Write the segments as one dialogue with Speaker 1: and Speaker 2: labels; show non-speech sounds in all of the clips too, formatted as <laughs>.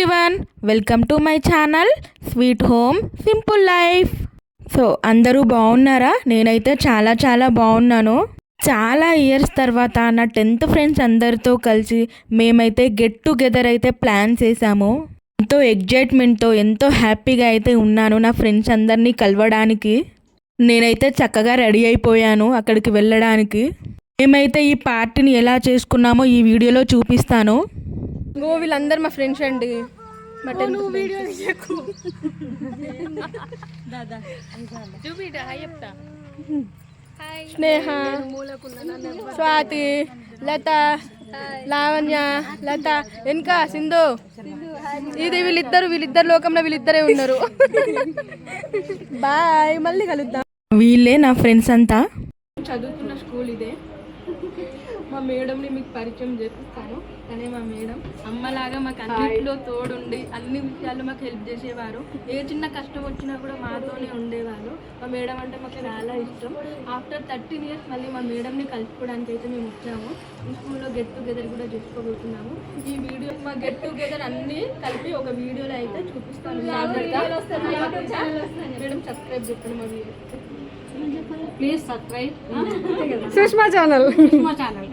Speaker 1: Everyone welcome to my channel sweet home simple life so అందరూ బాగున్నారా? నేనైతే చాలా చాలా బాగున్నాను. చాలా ఇయర్స్ తర్వాత నా టెన్త్ ఫ్రెండ్స్ అందరితో కలిసి మేమైతే గెట్ టుగెదర్ అయితే ప్లాన్ చేశాము. ఎంతో ఎగ్జైట్మెంట్తో ఎంతో హ్యాపీగా అయితే ఉన్నాను నా ఫ్రెండ్స్ అందరినీ కలవడానికి. నేనైతే చక్కగా రెడీ అయిపోయాను అక్కడికి వెళ్ళడానికి. మేమైతే ఈ పార్టీని ఎలా చేసుకున్నామో ఈ వీడియోలో చూపిస్తాను.
Speaker 2: గో వీళ్ళందరూ మా ఫ్రెండ్స్ అండి. మా టెన్త్ వీడియో స్నేహ స్వాతి లత లావణ్య లత వెనుక సింధు. ఇది వీళ్ళిద్దరు వీళ్ళిద్దరు లోకంలో వీళ్ళిద్దరే ఉన్నారు. బాయ్ మళ్ళీ కలుద్దాం.
Speaker 1: వీళ్ళే నా ఫ్రెండ్స్ అంతా.
Speaker 2: చదువుతున్న స్కూల్ ఇదే. మా మేడంని మీకు పరిచయం చేపిస్తాను తనే మా మేడం. అమ్మలాగా మాకు అన్నింటిలో తోడుండి అన్ని విషయాల్లో మాకు హెల్ప్ చేసేవారు. ఏ చిన్న కష్టం వచ్చినా కూడా మాతోనే ఉండేవారు. మా మేడం అంటే మాకు చాలా ఇష్టం. ఆఫ్టర్ థర్టీన్ ఇయర్స్ మళ్ళీ మా మేడంని కలుపుకోవడానికి అయితే మేము వచ్చాము. ఈ స్కూల్లో గెట్ టుగెదర్ కూడా చేసుకోబోతున్నాము. ఈ వీడియో మా గెట్ టుగెదర్ అన్ని కలిపి ఒక వీడియోలో అయితే చూపిస్తాను. మేడం సబ్స్క్రైబ్ చెప్పండి మా video please subscribe Sushma channel Sushma channel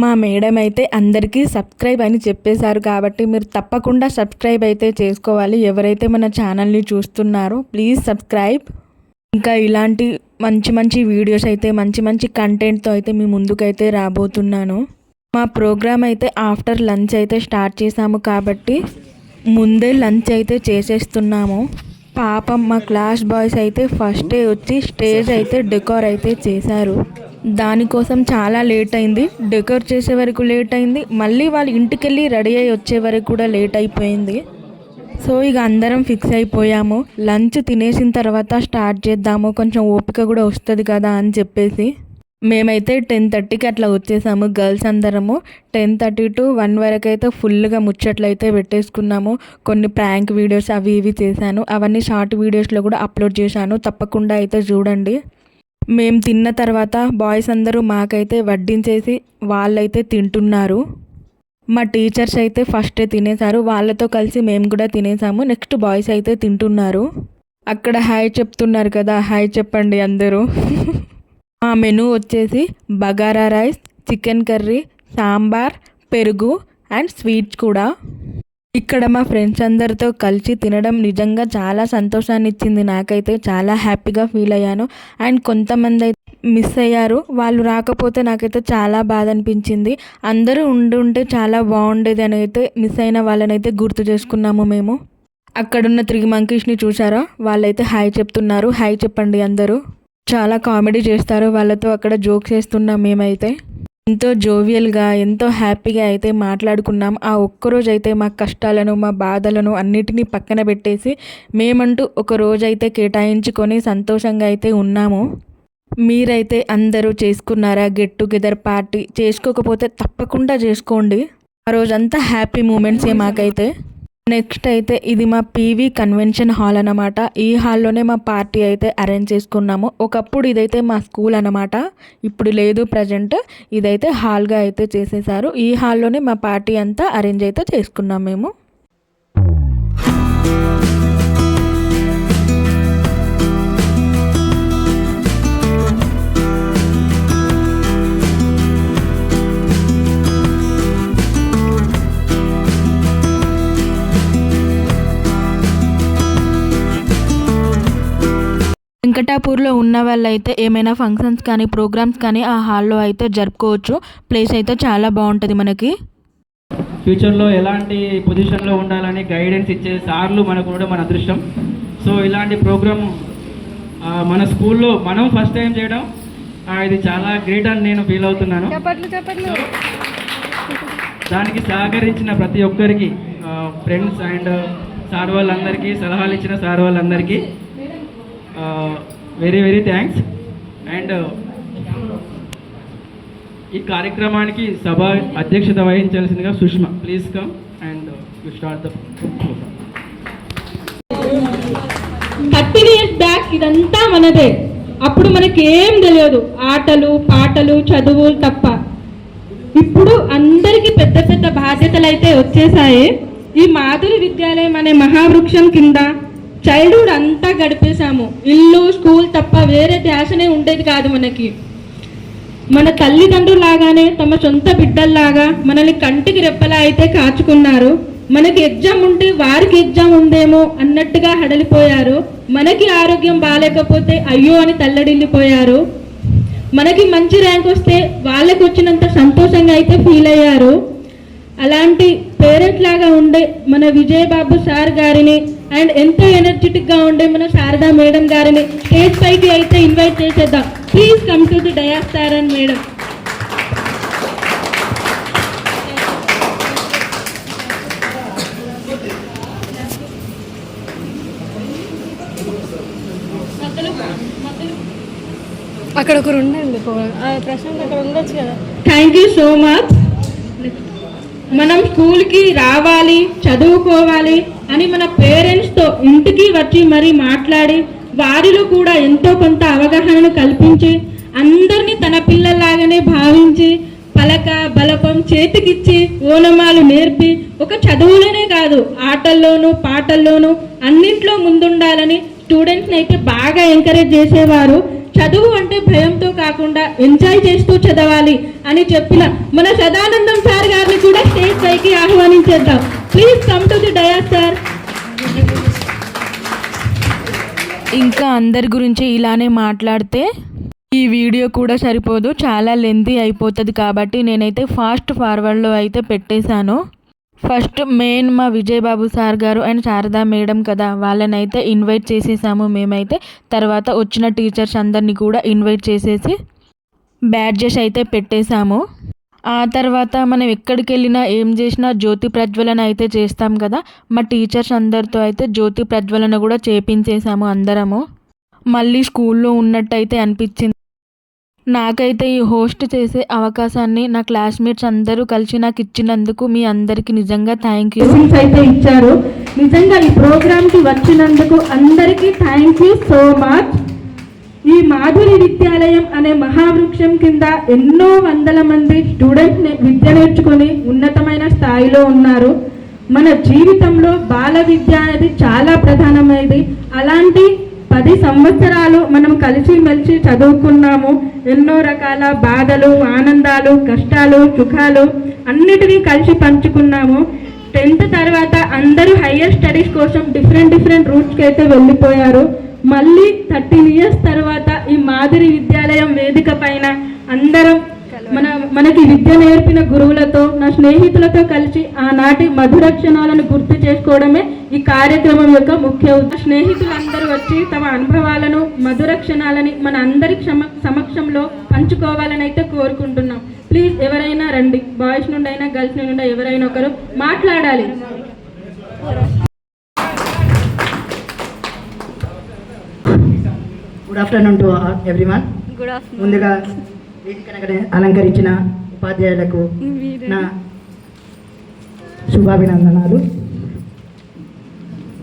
Speaker 1: మా మేడం అయితే అందరికీ సబ్స్క్రైబ్ అని చెప్పేశారు కాబట్టి మీరు తప్పకుండా సబ్స్క్రైబ్ అయితే చేసుకోవాలి. ఎవరైతే మన ఛానల్ని చూస్తున్నారో ప్లీజ్ సబ్స్క్రైబ్. ఇంకా ఇలాంటి మంచి మంచి వీడియోస్ అయితే మంచి మంచి కంటెంట్తో అయితే మీ ముందుకైతే రాబోతున్నాను. మా ప్రోగ్రామ్ అయితే ఆఫ్టర్ లంచ్ అయితే స్టార్ట్ చేసాము కాబట్టి ముందే లంచ్ అయితే చేసేస్తున్నాము. పాపం మా క్లాస్ బాయ్స్ అయితే ఫస్టే వచ్చి స్టేజ్ అయితే డెకోర్ అయితే చేశారు. దానికోసం చాలా లేట్ అయింది. డెకోర్ చేసే వరకు లేట్ అయింది. మళ్ళీ వాళ్ళ ఇంటికి వెళ్ళి రెడీ అయ్యి వచ్చే వరకు కూడా లేట్ అయిపోయింది. సో ఇక అందరం ఫిక్స్ అయిపోయాము. లంచ్ తినేసిన తర్వాత స్టార్ట్ చేద్దాము. కొంచెం ఓపిక కూడా వస్తుంది కదా అని చెప్పేసి. మేమైతే టెన్ థర్టీకి అట్లా వచ్చేసాము గర్ల్స్ అందరము. టెన్ థర్టీ టు వన్ వరకు అయితే ఫుల్గా ముచ్చట్లు అయితే పెట్టేసుకున్నాము. కొన్ని ప్రాంక్ వీడియోస్ అవి ఇవి చేశాను. అవన్నీ షార్ట్ వీడియోస్లో కూడా అప్లోడ్ చేశాను. తప్పకుండా అయితే చూడండి. మేము తిన్న తర్వాత బాయ్స్ అందరూ మాకైతే వడ్డించేసి వాళ్ళైతే తింటున్నారు. మా టీచర్స్ అయితే ఫస్టే తినేశారు. వాళ్ళతో కలిసి మేము కూడా తినేసాము నెక్స్ట్ బాయ్స్ అయితే తింటున్నారు. అక్కడ హాయ్ చెప్తున్నారు కదా. హాయ్ చెప్పండి అందరూ. మా మెనూ వచ్చేసి bagara rice chicken curry sambar పెరుగు అండ్ స్వీట్స్ కూడా. ఇక్కడ మా ఫ్రెండ్స్ అందరితో కలిసి తినడం నిజంగా చాలా సంతోషాన్ని ఇచ్చింది నాకైతే చాలా హ్యాపీగా ఫీల్ అయ్యాను. అండ్ కొంతమంది అయితే మిస్ అయ్యారు. వాళ్ళు రాకపోతే నాకైతే చాలా బాధ అనిపించింది అందరూ ఉండి ఉంటే చాలా బాగుండేది అని అయితే మిస్ అయిన వాళ్ళని అయితే గుర్తు చేసుకున్నాము మేము. అక్కడున్న త్రీ మంకీష్ని చూసారా వాళ్ళైతే హాయ్ చెప్తున్నారు. హాయ్ చెప్పండి అందరూ. చాలా కామెడీ చేస్తారు. వాళ్ళతో అక్కడ జోక్స్ చేస్తున్నాం మేమైతే. ఎంతో జోవియల్గా ఎంతో హ్యాపీగా అయితే మాట్లాడుకున్నాం. ఆ ఒక్కరోజు అయితే మా కష్టాలను మా బాధలను అన్నిటినీ పక్కన పెట్టేసి మేమంటూ ఒక రోజు అయితే కేటాయించుకొని సంతోషంగా అయితే ఉన్నాము. మీరైతే అందరూ చేసుకున్నారా గెట్ టుగెదర్ పార్టీ? చేసుకోకపోతే తప్పకుండా చేసుకోండి. ఆ రోజంతా హ్యాపీ మూమెంట్సే మాకైతే. నెక్స్ట్ అయితే ఇది మా పీవీ కన్వెన్షన్ హాల్ అన్నమాట. ఈ హాల్లోనే మా పార్టీ అయితే అరేంజ్ చేసుకున్నాము. ఒకప్పుడు ఇదైతే మా స్కూల్ అన్నమాట. ఇప్పుడు లేదు ప్రజెంట్ ఇదైతే హాల్గా అయితే చేసేసారు. ఈ హాల్లోనే మా పార్టీ అంతా అరేంజ్ అయితే చేసుకున్నాం మేము. వెంకటాపూర్లో ఉన్న వాళ్ళైతే ఏమైనా ఫంక్షన్స్ కానీ ప్రోగ్రామ్స్ కానీ ఆ హాల్లో అయితే జరుపుకోవచ్చు. ప్లేస్ అయితే చాలా బాగుంటుంది మనకి.
Speaker 3: ఫ్యూచర్లో ఎలాంటి పొజిషన్లో ఉండాలని గైడెన్స్ ఇచ్చే సార్లు మనకు కూడా మన అదృష్టం. సో ఇలాంటి ప్రోగ్రామ్ మన స్కూల్లో మనం ఫస్ట్ టైం చేయడం ఇది చాలా గ్రేట్ అని నేను ఫీల్ అవుతున్నాను. దానికి సహకరించిన ప్రతి ఒక్కరికి ఫ్రెండ్స్ అండ్ సార్ వాళ్ళందరికీ సలహాలు ఇచ్చిన సార్ వాళ్ళందరికీ వెరీ వెరీ థ్యాంక్స్ అండ్ ఈ కార్యక్రమానికి సభ అధ్యక్షత వహించాల్సిందిగా Sushma please come and you start the
Speaker 4: thirteen years back ఇదంతా మనదే. అప్పుడు మనకి ఏం తెలియదు. ఆటలు పాటలు చదువులు తప్ప. ఇప్పుడు అందరికీ పెద్ద పెద్ద బాధ్యతలు అయితే వచ్చేసాయి. ఈ మాధురి విద్యాలయం అనే మహావృక్షం కింద చైల్డ్హుడ్ అంతా గడిపేశాము. ఇల్లు స్కూల్ తప్ప వేరే ధ్యాసనే ఉండేది కాదు మనకి. మన తల్లిదండ్రులాగానే తమ సొంత బిడ్డల్లాగా మనల్ని కంటికి రెప్పలా అయితే కాచుకున్నారు. మనకి ఎగ్జామ్ ఉంటే వారికి ఎగ్జామ్ ఉందేమో అన్నట్టుగా హడలిపోయారు. మనకి ఆరోగ్యం బాగాలేకపోతే అయ్యో అని తల్లడిల్లిపోయారు. మనకి మంచి ర్యాంక్ వస్తే వాళ్ళకి వచ్చినంత సంతోషంగా అయితే ఫీల్ అయ్యారు. అలాంటి పేరెంట్ లాగా ఉండే మన విజయబాబు సార్ గారిని అండ్ ఎంతో ఎనర్జెటిక్గా ఉండే మన శారదా మేడం గారిని స్టేజ్ పైకి అయితే ఇన్వైట్ చేసేద్దాం. Please come to the dais sir and madam
Speaker 2: అక్కడ ఒకరు ఉండండి ప్రశాంత్ అక్కడ ఉండొచ్చు కదా.
Speaker 4: థ్యాంక్ యూ సో మచ్ మనం స్కూల్కి రావాలి చదువుకోవాలి అని మన పేరెంట్స్తో ఇంటికి వచ్చి మరీ మాట్లాడి వారిలో కూడా ఎంతో కొంత అవగాహనను కల్పించి అందరినీ తన పిల్లల్లాగానే భావించి పలక బలపం చేతికిచ్చి ఓనమాలు నేర్పి ఒక చదువులోనే కాదు ఆటల్లోనూ పాటల్లోనూ అన్నింట్లో ముందుండాలని స్టూడెంట్స్ని అయితే బాగా ఎంకరేజ్ చేసేవారు. చదువు అంటే భయంతో కాకుండా ఎంజాయ్ చేస్తూ చదవాలి అని చెప్పిన మన సదానందం సార్ గారిని కూడా స్టేజ్ పైకి ఆహ్వానించేద్దాం. Please come to the dais sir
Speaker 1: ఇంకా అందరి గురించి ఇలానే మాట్లాడితే ఈ వీడియో కూడా సరిపోదు. చాలా లెంతీ అయిపోతుంది కాబట్టి నేనైతే ఫాస్ట్ ఫార్వర్డ్లో అయితే పెట్టేశాను. ఫస్ట్ మెయిన్ మా విజయబాబు సార్ గారు అండ్ శారదా మేడం కదా వాళ్ళని అయితే ఇన్వైట్ చేసేసాము మేమైతే. తర్వాత వచ్చిన టీచర్స్ అందరినీ కూడా ఇన్వైట్ చేసేసి బ్యాడ్జెస్ అయితే పెట్టేశాము. ఆ తర్వాత మనం ఎక్కడికి వెళ్ళినా ఏం చేసినా జ్యోతి ప్రజ్వలన అయితే చేస్తాం కదా. మా టీచర్స్ అందరితో అయితే జ్యోతి ప్రజ్వలన కూడా చేపించేసాము అందరము. మళ్ళీ స్కూల్లో ఉన్నట్టయితే అనిపించింది. నాకైతే ఈ హోస్ట్ చేసే అవకాశాన్ని నా క్లాస్మేట్స్ అందరూ కలిసి నాకు ఇచ్చినందుకు మీ అందరికీ నిజంగా థ్యాంక్ యూ.
Speaker 4: అయితే ఇచ్చారు. నిజంగా ఈ ప్రోగ్రామ్కి వచ్చినందుకు అందరికీ థ్యాంక్ యూ సో మచ్. ఈ మాధురి విద్యాలయం అనే మహావృక్షం కింద ఎన్నో వందల మంది స్టూడెంట్స్ విద్య నేర్చుకొని ఉన్నతమైన స్థాయిలో ఉన్నారు. మన జీవితంలో బాల విద్య అనేది చాలా ప్రధానమైనది. అలాంటి పది సంవత్సరాలు మనం కలిసి మెలిసి చదువుకున్నాము. ఎన్నో రకాల బాధలు ఆనందాలు కష్టాలు సుఖాలు అన్నిటినీ కలిసి పంచుకున్నాము. టెన్త్ తర్వాత అందరూ హయ్యర్ స్టడీస్ కోసం డిఫరెంట్ డిఫరెంట్ రూట్స్కి అయితే వెళ్ళిపోయారు. మళ్ళీ థర్టీన్ ఇయర్స్ తర్వాత ఈ మాదిరి విద్యాలయం వేదిక పైన అందరం మన మనకి విద్య నేర్పిన గురువులతో నా స్నేహితులతో కలిసి ఆనాటి మధుర క్షణాలను గుర్తు చేసుకోవడమే ఈ కార్యక్రమం యొక్క ముఖ్య ఉద్దేశం స్నేహితులందరూ వచ్చి తమ అనుభవాలను మధుర క్షణాలని మన అందరి క్షమ సమక్షంలో పంచుకోవాలని అయితే కోరుకుంటున్నాం. ప్లీజ్ ఎవరైనా రండి. బాయ్స్ నుండి అయినా గర్ల్స్ నుండి ఎవరైనా ఒకరు మాట్లాడాలి.
Speaker 5: Good afternoon to everyone
Speaker 2: good afternoon
Speaker 5: ముందుగా అలంకరించిన ఉపాధ్యాయులకు నా శుభాభినందనాలు.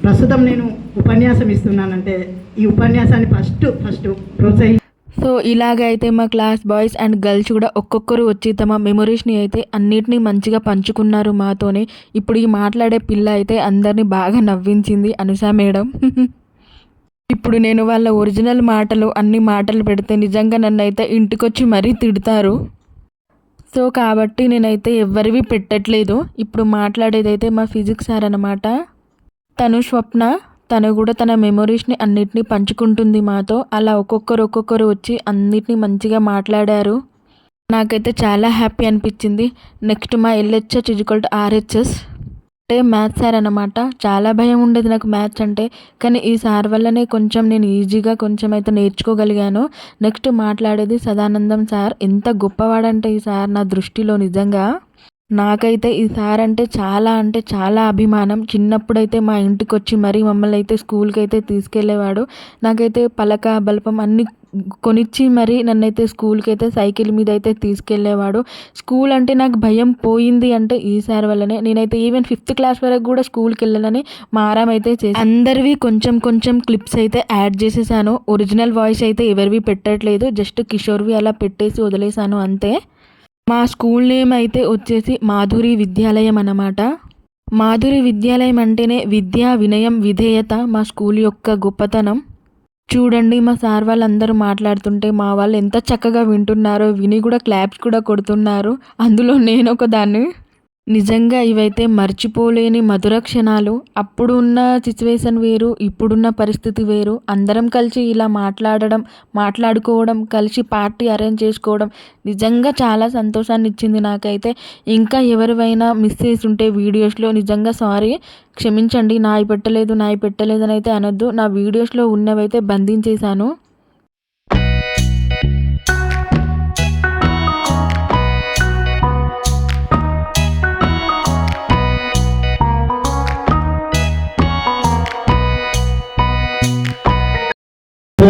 Speaker 5: ప్రస్తుతం నేను ఉపన్యాసం ఇస్తున్నానంటే ఈ ఉపన్యాసాన్ని ఫస్ట్ ఫస్ట్ ప్రోత్సహి
Speaker 1: సో ఇలాగైతే మా క్లాస్ బాయ్స్ అండ్ గర్ల్స్ కూడా ఒక్కొక్కరు వచ్చి తమ మెమొరీస్ని అయితే అన్నిటినీ మంచిగా పంచుకున్నారు మాతోనే. ఇప్పుడు ఈ మాట్లాడే పిల్ల అయితే అందరినీ బాగా నవ్వించింది అనుష మేడం. <laughs> ఇప్పుడు నేను వాళ్ళ ఒరిజినల్ మాటలు అన్ని మాటలు పెడితే నిజంగా నన్ను అయితే ఇంటికొచ్చి మరీ తిడతారు. సో కాబట్టి నేనైతే ఎవరివి పెట్టట్లేదు. ఇప్పుడు మాట్లాడేదైతే మా ఫిజిక్స్ సార్ అనమాట తను స్వప్న తను కూడా తన మెమొరీస్ని అన్నిటినీ పంచుకుంటుంది మాతో. అలా ఒక్కొక్కరు ఒక్కొక్కరు వచ్చి అన్నిటినీ మంచిగా మాట్లాడారు. నాకైతే చాలా హ్యాపీ అనిపించింది. నెక్స్ట్ మా LHS is equal to RHS. అంటే మ్యాథ్స్ సార్ అనమాట చాలా భయం ఉండేది నాకు మ్యాథ్స్ అంటే. కానీ ఈ సార్ వల్లనే కొంచెం నేను ఈజీగా కొంచెం అయితే నేర్చుకోగలిగాను. నెక్స్ట్ మాట్లాడేది సదానందం సార్ ఎంత గొప్పవాడంటే ఈ సార్ నా దృష్టిలో నిజంగా. నాకైతే ఈ సార్ అంటే చాలా అంటే చాలా అభిమానం. చిన్నప్పుడైతే మా ఇంటికి వచ్చి మరీ మమ్మల్ని అయితే స్కూల్కి అయితే తీసుకెళ్ళేవాడు. నాకైతే పలక బలపం అన్ని కొనిచ్చి మరి నన్నైతే స్కూల్కి అయితే సైకిల్ మీద అయితే తీసుకెళ్ళేవాడు. స్కూల్ అంటే నాకు భయం పోయింది అంటే ఈ సార్ వల్లనే. నేనైతే ఈవెన్ ఫిఫ్త్ క్లాస్ వరకు కూడా స్కూల్కి వెళ్ళాలని మారం అయితే చేసి అందరివి కొంచెం కొంచెం క్లిప్స్ అయితే యాడ్ చేసేసాను. ఒరిజినల్ వాయిస్ అయితే ఎవరివి పెట్టట్లేదు. జస్ట్ కిషోర్వి అలా పెట్టేసి వదిలేసాను అంతే. మా స్కూల్ నేమ్ అయితే వచ్చేసి మాధురి విద్యాలయం అన్నమాట. మాధురి విద్యాలయం అంటేనే విద్య వినయం విధేయత మా స్కూల్ యొక్క గొప్పతనం. చూడండి మా సార్ వాళ్ళందరూ మాట్లాడుతుంటే మా వాళ్ళు ఎంత చక్కగా వింటున్నారో విని కూడా క్లాప్స్ కూడా కొడుతున్నారు. అందులో నేను ఒక దాన్ని నిజంగా ఇవైతే మర్చిపోలేని మధుర క్షణాలు. అప్పుడు ఉన్న సిచ్యువేషన్ వేరు ఇప్పుడున్న పరిస్థితి వేరు. అందరం కలిసి ఇలా మాట్లాడడం మాట్లాడుకోవడం కలిసి పార్టీ అరేంజ్ చేసుకోవడం నిజంగా చాలా సంతోషాన్ని ఇచ్చింది నాకైతే. ఇంకా ఎవరివైనా మిస్ చేసి ఉంటే వీడియోస్లో నిజంగా సారీ క్షమించండి నాయి పెట్టలేదు నాయి పెట్టలేదని అయితే అనొద్దు. నా వీడియోస్లో ఉన్నవైతే బంధించేశాను.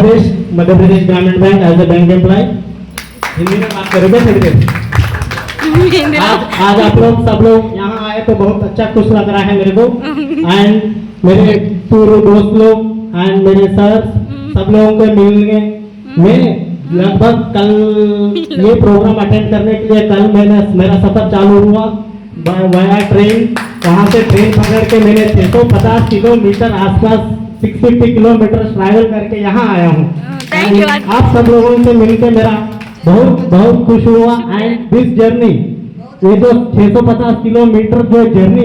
Speaker 6: Pradesh Madhya Pradesh Gramin bank as a bank employee Hindi में बात करोगे सकते आज आज आप लोग सब लोग यहाँ आए तो बहुत अच्छा खुश लग रहा है मेरे को। एंड मेरे पूर्व दोस्त लोग एंड मेरे सर सब लोगों को मिलने मैं लगभग कल ये प्रोग्राम अटेंड करने के लिए कल मैंने मेरा सफ़र चालू हुआ। वाया ट्रेन वहाँ से ट्रेन पकड़ के मैंने 650 किलोमीटर आसपास 650 किलोमीटर ट्रैवल करके यहाँ आया हूँ। आप सब लोगों से मिलकर मेरा बहुत बहुत खुश हुआ। एंड दिस जर्नी ये जो 650 किलोमीटर जो जर्नी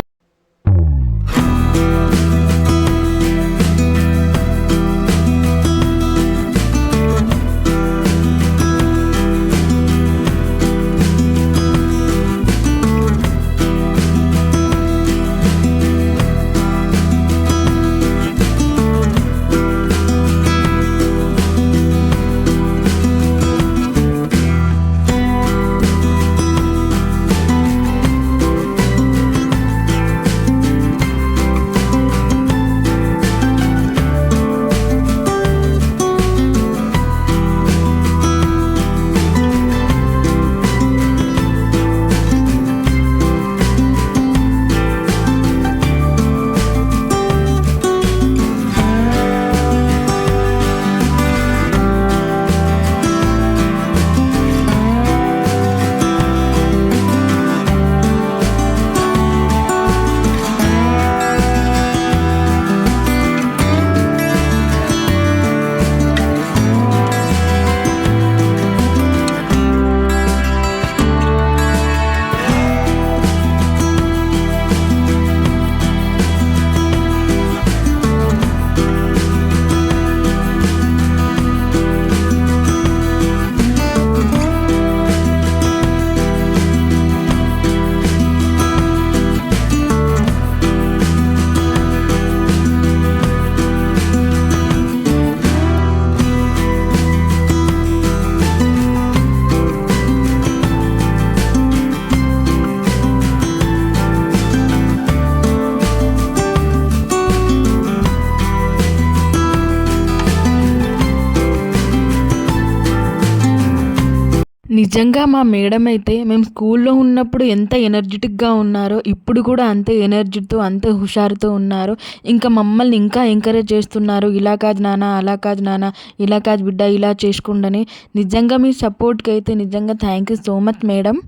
Speaker 1: నిజంగా మా మేడం అయితే మేము స్కూల్లో ఉన్నప్పుడు ఎంత ఎనర్జెటిక్గా ఉన్నారో ఇప్పుడు కూడా అంతే ఎనర్జీతో అంతే హుషారుతో ఉన్నారు. ఇంకా మమ్మల్ని ఇంకా ఎంకరేజ్ చేస్తున్నారు. ఇలా కాదు నాన్న అలా కాదు నాన్న ఇలా కాదు బిడ్డ ఇలా చేసుకోండని. నిజంగా మీ సపోర్ట్కి అయితే నిజంగా thank you so much madam.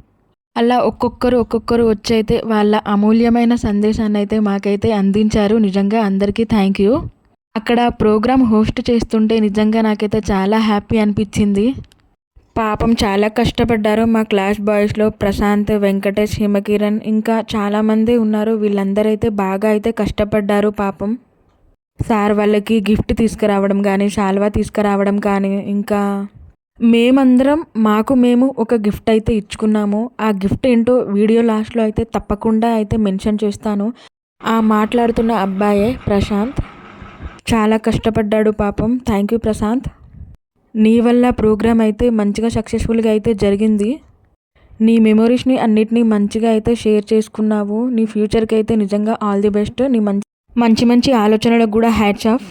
Speaker 1: అలా ఒక్కొక్కరు ఒక్కొక్కరు వచ్చి అయితే వాళ్ళ అమూల్యమైన సందేశాన్ని అయితే మాకైతే అందించారు. నిజంగా అందరికీ థ్యాంక్ యూ. అక్కడ ప్రోగ్రామ్ హోస్ట్ చేస్తుంటే నిజంగా నాకైతే చాలా హ్యాపీ అనిపించింది. పాపం చాలా కష్టపడ్డారు మా క్లాస్ బాయ్స్లో ప్రశాంత్ వెంకటేష్ హిమకిరణ్ ఇంకా చాలామంది ఉన్నారు. వీళ్ళందరూ అయితే బాగా అయితే కష్టపడ్డారు పాపం. సార్ వాళ్ళకి గిఫ్ట్ తీసుకురావడం కానీ శాల్వా తీసుకురావడం కానీ ఇంకా మేమందరం మాకు మేము ఒక గిఫ్ట్ అయితే ఇచ్చుకున్నాము. ఆ గిఫ్ట్ ఏంటో వీడియో లాస్ట్లో అయితే తప్పకుండా అయితే మెన్షన్ చేస్తాను. ఆ మాట్లాడుతున్న అబ్బాయే ప్రశాంత్. చాలా కష్టపడ్డాడు పాపం. Thank you Prashanth. నీ వల్ల ప్రోగ్రామ్ అయితే మంచిగా సక్సెస్ఫుల్గా అయితే జరిగింది. నీ మెమొరీస్ని అన్నిటినీ మంచిగా అయితే షేర్ చేసుకున్నావు. నీ ఫ్యూచర్కి అయితే నిజంగా ఆల్ ది బెస్ట్. నీ మంచి మంచి మంచి ఆలోచనలకు కూడా హ్యాట్స్ ఆఫ్.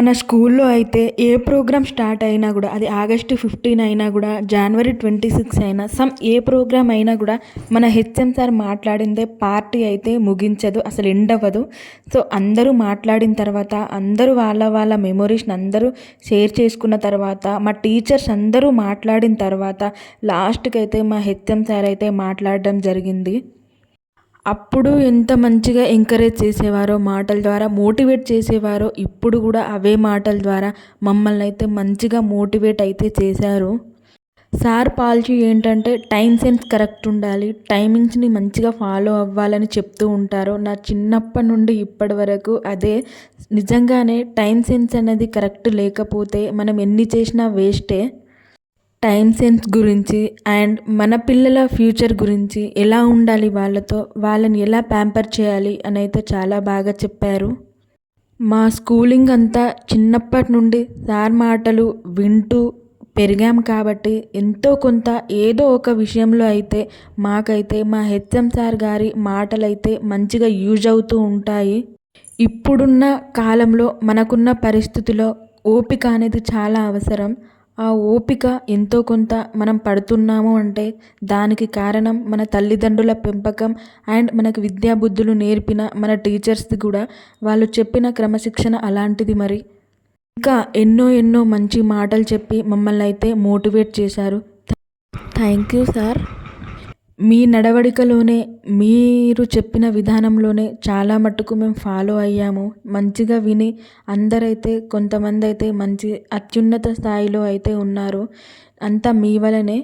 Speaker 1: మన స్కూల్లో అయితే ఏ ప్రోగ్రామ్ స్టార్ట్ అయినా కూడా అది ఆగస్టు ఫిఫ్టీన్ అయినా కూడా జనవరి ట్వంటీ సిక్స్ అయినా సమ్ ఏ ప్రోగ్రామ్ అయినా కూడా మన హెచ్ఎం సార్ మాట్లాడిందే పార్టీ అయితే ముగించదు అసలు ఎండ్ అవ్వదు సో అందరూ మాట్లాడిన తర్వాత అందరూ వాళ్ళ వాళ్ళ మెమొరీస్ని అందరూ షేర్ చేసుకున్న తర్వాత మా టీచర్స్ అందరూ మాట్లాడిన తర్వాత లాస్ట్కి అయితే మా హెచ్ఎం సార్ అయితే మాట్లాడడం జరిగింది. అప్పుడు ఎంత మంచిగా ఎంకరేజ్ చేసేవారో మాటల ద్వారా మోటివేట్ చేసేవారో ఇప్పుడు కూడా అవే మాటల ద్వారా మమ్మల్ని అయితే మంచిగా మోటివేట్ అయితే చేశారు. సార్ పాలసీ ఏంటంటే టైం సెన్స్ కరెక్ట్ ఉండాలి టైమింగ్స్ని మంచిగా ఫాలో అవ్వాలని చెప్తూ ఉంటారు. నా చిన్నప్పటి నుండి ఇప్పటి వరకు అదే. నిజంగానే టైం సెన్స్ అనేది కరెక్ట్ లేకపోతే మనం ఎన్ని చేసినా వేస్టే టైం సెన్స్ గురించి అండ్ మన పిల్లల ఫ్యూచర్ గురించి ఎలా ఉండాలి వాళ్ళతో వాళ్ళని ఎలా ప్యాంపర్ చేయాలి అని అయితే చాలా బాగా చెప్పారు. మా స్కూలింగ్ అంతా చిన్నప్పటి నుండి సార్ మాటలు వింటూ పెరిగాం కాబట్టి ఎంతో కొంత ఏదో ఒక విషయంలో అయితే మాకైతే మా హెచ్ఎం సార్ గారి మాటలైతే మంచిగా యూజ్ అవుతూ ఉంటాయి. ఇప్పుడున్న కాలంలో మనకున్న పరిస్థితిలో ఓపిక అనేది చాలా అవసరం. ఆ ఓపిక ఎంతో కొంత మనం పడుతున్నాము అంటే దానికి కారణం మన తల్లిదండ్రుల పెంపకం అండ్ మనకు విద్యాబుద్ధులు నేర్పిన మన టీచర్స్ది కూడా వాళ్ళు చెప్పిన క్రమశిక్షణ అలాంటిది మరి. ఇంకా ఎన్నో ఎన్నో మంచి మాటలు చెప్పి మమ్మల్ని అయితే మోటివేట్ చేశారు. Thank you sir. మీ నడవడికలోనే మీరు చెప్పిన విధానంలోనే చాలా మట్టుకు మేము ఫాలో అయ్యాము. మంచిగా విని అందరైతే కొంతమంది అయితే మంచి అత్యున్నత స్థాయిలో అయితే ఉన్నారు. అంతా మీ వలనే.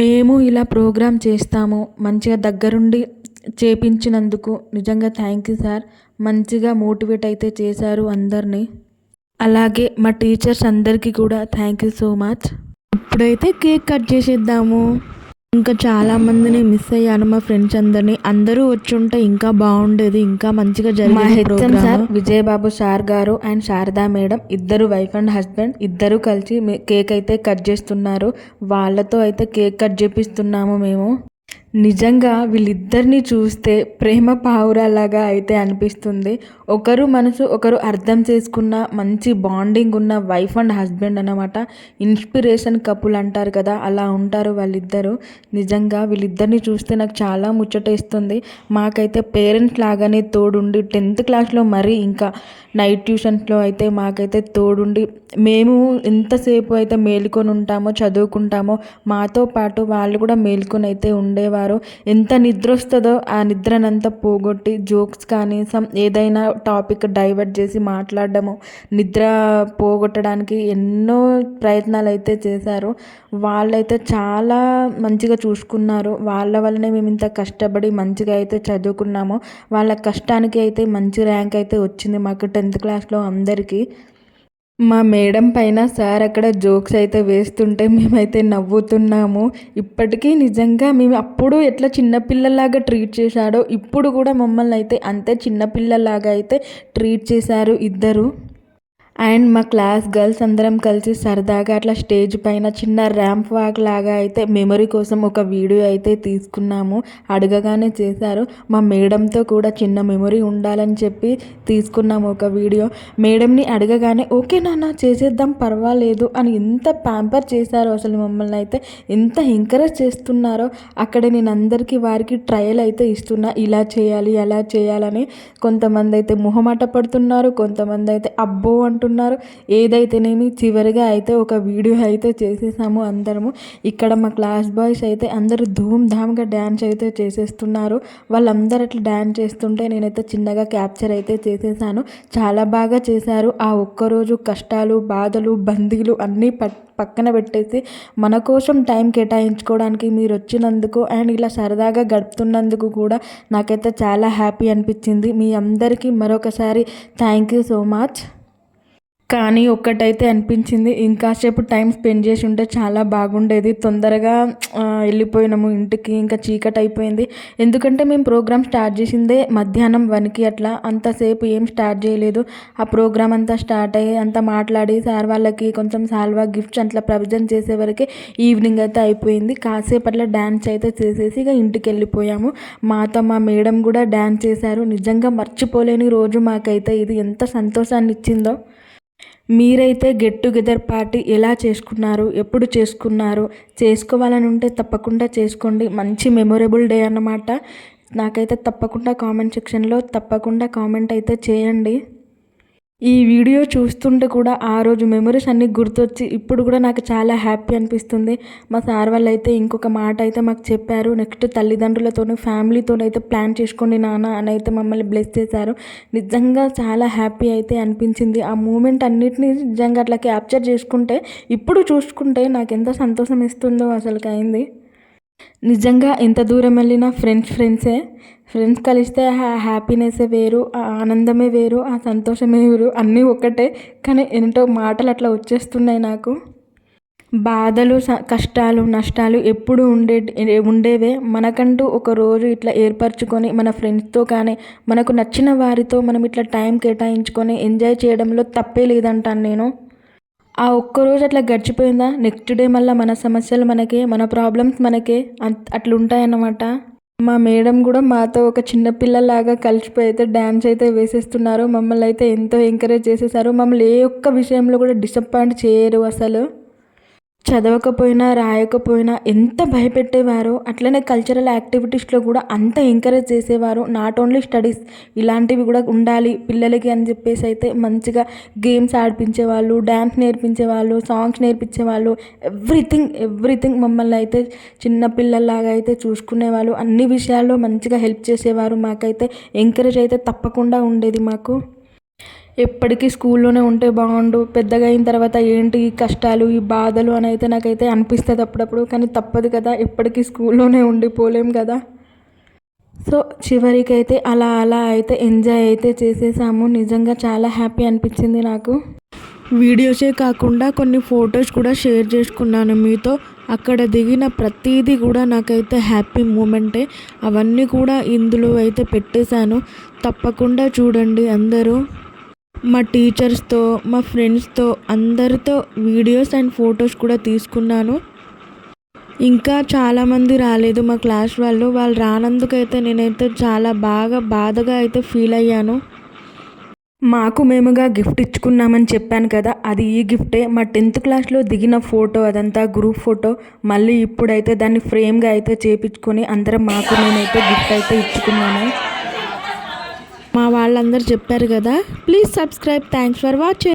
Speaker 1: మేము ఇలా ప్రోగ్రామ్ చేస్తాము. మంచిగా దగ్గరుండి చేపించినందుకు నిజంగా థ్యాంక్ యూ సార్ మంచిగా మోటివేట్ అయితే చేశారు అందరినీ. అలాగే మా టీచర్స్ అందరికీ కూడా థ్యాంక్ యూ సో మచ్ ఇప్పుడైతే కేక్ కట్ చేసేద్దాము. ఇంకా చాలా మందిని మిస్ అయ్యాను. మా ఫ్రెండ్స్ అందరినీ. అందరూ వచ్చి ఉంటే ఇంకా బాగుండేది. ఇంకా మంచిగా జరిగేది సార్ విజయబాబు సార్ గారు అండ్ శారదా మేడం ఇద్దరు వైఫ్ అండ్ హస్బెండ్ ఇద్దరు కలిసి కేక్ అయితే కట్ చేస్తున్నారు. వాళ్ళతో అయితే కేక్ కట్ చేపిస్తున్నాము మేము. నిజంగా వీళ్ళిద్దరిని చూస్తే ప్రేమ పావురాలాగా అయితే అనిపిస్తుంది. ఒకరు మనసు ఒకరు అర్థం చేసుకున్న మంచి బాండింగ్ ఉన్న వైఫ్ అండ్ హస్బెండ్ అన్నమాట. ఇన్స్పిరేషన్ కపుల్ అంటారు కదా అలా ఉంటారు వాళ్ళిద్దరూ. నిజంగా వీళ్ళిద్దరిని చూస్తే నాకు చాలా ముచ్చటేస్తుంది. మాకైతే పేరెంట్స్ లాగానే తోడుండి టెన్త్ క్లాస్లో మరీ ఇంకా నైట్ ట్యూషన్స్లో అయితే మాకైతే తోడుండి మేము ఎంతసేపు అయితే మేలుకొని ఉంటామో చదువుకుంటామో మాతో పాటు వాళ్ళు కూడా మేలుకొని అయితే ఉండేవారు. ఎంత నిద్ర వస్తుందో ఆ నిద్రనంతా పోగొట్టి జోక్స్ కానీ సమ్ ఏదైనా టాపిక్ డైవర్ట్ చేసి మాట్లాడడము నిద్ర పోగొట్టడానికి ఎన్నో ప్రయత్నాలు అయితే చేశారు. వాళ్ళైతే చాలా మంచిగా చూసుకున్నారు. వాళ్ళ వల్లనే మేము ఇంత కష్టపడి మంచిగా అయితే చదువుకున్నాము. వాళ్ళ కష్టానికి అయితే మంచి ర్యాంక్ అయితే వచ్చింది మాకు టెన్త్ క్లాస్లో అందరికీ. మా మేడం పైన సార్ అక్కడ జోక్స్ అయితే వేస్తుంటే మేమైతే నవ్వుతున్నాము. ఇప్పటికీ నిజంగా మేము అప్పుడు ఎట్లా చిన్నపిల్లలాగా ట్రీట్ చేశాడో ఇప్పుడు కూడా మమ్మల్ని అయితే అంతే చిన్నపిల్లలాగా అయితే ట్రీట్ చేశారు ఇద్దరు. అండ్ మా క్లాస్ గర్ల్స్ అందరం కలిసి సరదాగా అట్లా స్టేజ్ పైన చిన్న ర్యాంప్ వాక్ లాగా అయితే మెమరీ కోసం ఒక వీడియో అయితే తీసుకున్నాము. అడగగానే చేశారు. మా మేడంతో కూడా చిన్న మెమరీ ఉండాలని చెప్పి తీసుకున్నాము ఒక వీడియో. మేడంని అడగగానే ఓకే నాన్న చేసేద్దాం పర్వాలేదు అని ఎంత ప్యాంపర్ చేశారో అసలు మమ్మల్ని అయితే ఎంత ఎంకరేజ్ చేస్తున్నారో అక్కడ నేను అందరికీ వారికి ట్రయల్ అయితే ఇస్తున్నా. ఇలా చేయాలి అలా చేయాలని కొంతమంది అయితే మొహమాట పడుతున్నారు. కొంతమంది అయితే అబ్బో అంటున్నారు. ఏదైతేనేమి చివరిగా అయితే ఒక వీడియో అయితే చేసేసాము అందరము. ఇక్కడ మా క్లాస్ బాయ్స్ అయితే అందరూ ధూమ్ ధామ్గా డ్యాన్స్ అయితే చేసేస్తున్నారు. వాళ్ళందరూ అట్లా డ్యాన్స్ చేస్తుంటే నేనైతే చిన్నగా క్యాప్చర్ అయితే చేసేసాను. చాలా బాగా చేశారు. ఆ ఒక్కరోజు కష్టాలు బాధలు బందీలు అన్నీ పట్ పక్కన పెట్టేసి మన కోసం టైం కేటాయించుకోవడానికి మీరు వచ్చినందుకు అండ్ ఇలా సరదాగా గడుపుతున్నందుకు కూడా నాకైతే చాలా హ్యాపీ అనిపించింది. మీ అందరికీ మరొకసారి థ్యాంక్ యూ సో మచ్. కానీ ఒక్కటైతే అనిపించింది. ఇంకాసేపు టైం స్పెండ్ చేసి ఉంటే చాలా బాగుండేది. తొందరగా వెళ్ళిపోయినాము ఇంటికి. ఇంకా చీకటి అయిపోయింది. ఎందుకంటే మేము ప్రోగ్రామ్ స్టార్ట్ చేసిందే మధ్యాహ్నం వన్కి అట్లా. అంతసేపు ఏం స్టార్ట్ చేయలేదు. ఆ ప్రోగ్రామ్ అంతా స్టార్ట్ అయ్యి అంతా మాట్లాడి సార్ వాళ్ళకి కొంచెం సాల్వా గిఫ్ట్స్ అట్లా ప్రజెంట్ చేసే వరకే ఈవినింగ్ అయితే అయిపోయింది. కాసేపు అట్లా డ్యాన్స్ అయితే చేసేసి ఇక ఇంటికి వెళ్ళిపోయాము. మాతో మా మేడం కూడా డ్యాన్స్ చేశారు. నిజంగా మర్చిపోలేని రోజు మాకైతే. ఇది ఎంత సంతోషాన్ని ఇచ్చిందో మీరైతే గెట్ టుగెదర్ పార్టీ ఎలా చేసుకున్నారు? ఎప్పుడు చేసుకున్నారు? చేసుకోవాలని ఉంటే తప్పకుండా చేసుకోండి. మంచి మెమొరబుల్ డే అన్నమాట. నాకైతే తప్పకుండా కామెంట్ సెక్షన్లో తప్పకుండా కామెంట్ అయితే చేయండి. ఈ వీడియో చూస్తుంటే కూడా ఆ రోజు మెమరీస్ అన్నీ గుర్తొచ్చి ఇప్పుడు కూడా నాకు చాలా హ్యాపీ అనిపిస్తుంది. మా సార్ వాళ్ళు అయితే ఇంకొక మాట అయితే మాకు చెప్పారు. నెక్స్ట్ తల్లిదండ్రులతోనూ ఫ్యామిలీతోనైతే ప్లాన్ చేసుకోండి నాన్న అని అయితే మమ్మల్ని బ్లెస్ చేశారు. నిజంగా చాలా హ్యాపీ అయితే అనిపించింది. ఆ మూమెంట్ అన్నిటిని నిజంగా అట్లా క్యాప్చర్ చేసుకుంటే ఇప్పుడు చూసుకుంటే నాకు ఎంత సంతోషం ఇస్తుందో అసలుకి అయింది నిజంగా ఎంత దూరం వెళ్ళినా ఫ్రెండ్స్ ఫ్రెండ్సే ఫ్రెండ్స్ కలిస్తే ఆ హ్యాపీనెస్సే వేరు ఆ ఆనందమే వేరు ఆ సంతోషమే వేరు అన్నీ ఒకటే కానీ ఎంతో మాటలు అట్లా వచ్చేస్తున్నాయి నాకు. బాధలు స- కష్టాలు నష్టాలు ఎప్పుడు ఉండే ఉండేవే. మనకంటూ ఒక రోజు ఇట్లా ఏర్పరచుకొని మన ఫ్రెండ్స్తో కానీ మనకు నచ్చిన వారితో మనం ఇట్లా టైం కేటాయించుకొని ఎంజాయ్ చేయడంలో తప్పే లేదంటాను నేను. ఆ ఒక్క రోజు అట్లా గడిచిపోయిందా? నెక్స్ట్ డే మళ్ళీ మన సమస్యలు మనకే మన ప్రాబ్లమ్స్ మనకే అంత అట్లా ఉంటాయన్నమాట మా మేడం కూడా మాతో ఒక చిన్నపిల్లలాగా కలిసిపోయి అయితే డ్యాన్స్ అయితే వేసేస్తున్నారు. మమ్మల్ని అయితే ఎంతో ఎంకరేజ్ చేసేసారు. మమ్మల్ని ఏ ఒక్క విషయంలో కూడా డిసప్పాయింట్ చేయరు అసలు. చదవకపోయినా రాయకపోయినా ఎంత భయపెట్టేవారో అట్లనే కల్చరల్ యాక్టివిటీస్లో కూడా అంత ఎంకరేజ్ చేసేవారు. నాట్ ఓన్లీ స్టడీస్ ఇలాంటివి కూడా ఉండాలి పిల్లలకి అని చెప్పేసి అయితే మంచిగా గేమ్స్ ఆడిపించేవాళ్ళు డ్యాన్స్ నేర్పించేవాళ్ళు సాంగ్స్ నేర్పించేవాళ్ళు ఎవ్రీథింగ్ ఎవ్రీథింగ్ మమ్మల్ని అయితే చిన్న పిల్లల్లాగా అయితే చూసుకునేవాళ్ళు. అన్ని విషయాల్లో మంచిగా హెల్ప్ చేసేవారు. మాకైతే ఎంకరేజ్ అయితే తప్పకుండా ఉండేది మాకు. ఎప్పటికీ స్కూల్లోనే ఉంటే బాగుండు. పెద్దగా అయిన తర్వాత ఏంటి ఈ కష్టాలు ఈ బాధలు అని అయితే నాకైతే అనిపిస్తుంది అప్పుడప్పుడు. కానీ తప్పదు కదా ఎప్పటికీ స్కూల్లోనే ఉండిపోలేం కదా. సో చివరికి అయితే అలా అలా అయితే ఎంజాయ్ అయితే చేసేసాము. నిజంగా చాలా హ్యాపీ అనిపించింది నాకు. వీడియోసే కాకుండా కొన్ని ఫొటోస్ కూడా షేర్ చేసుకున్నాను మీతో. అక్కడ దిగిన ప్రతిదీ కూడా నాకైతే హ్యాపీ మూమెంటే. అవన్నీ కూడా ఇందులో అయితే పెట్టేశాను. తప్పకుండా చూడండి అందరూ. మా టీచర్స్తో మా ఫ్రెండ్స్తో అందరితో వీడియోస్ అండ్ ఫొటోస్ కూడా తీసుకున్నాను. ఇంకా చాలామంది రాలేదు మా క్లాస్ వాళ్ళు. వాళ్ళు రానందుకైతే నేనైతే చాలా బాగా బాధగా అయితే ఫీల్ అయ్యాను. మాకు మేముగా గిఫ్ట్ ఇచ్చుకున్నామని చెప్పాను కదా అది ఈ గిఫ్టే. మా టెన్త్ క్లాస్లో దిగిన ఫోటో అదంతా గ్రూప్ ఫోటో. మళ్ళీ ఇప్పుడైతే దాన్ని ఫ్రేమ్గా అయితే చేపించుకొని అందరం మాకు నేనైతే గిఫ్ట్ అయితే ఇచ్చుకున్నాను మా వాళ్ళందరూ చెప్పారు కదా. Please subscribe thanks for watching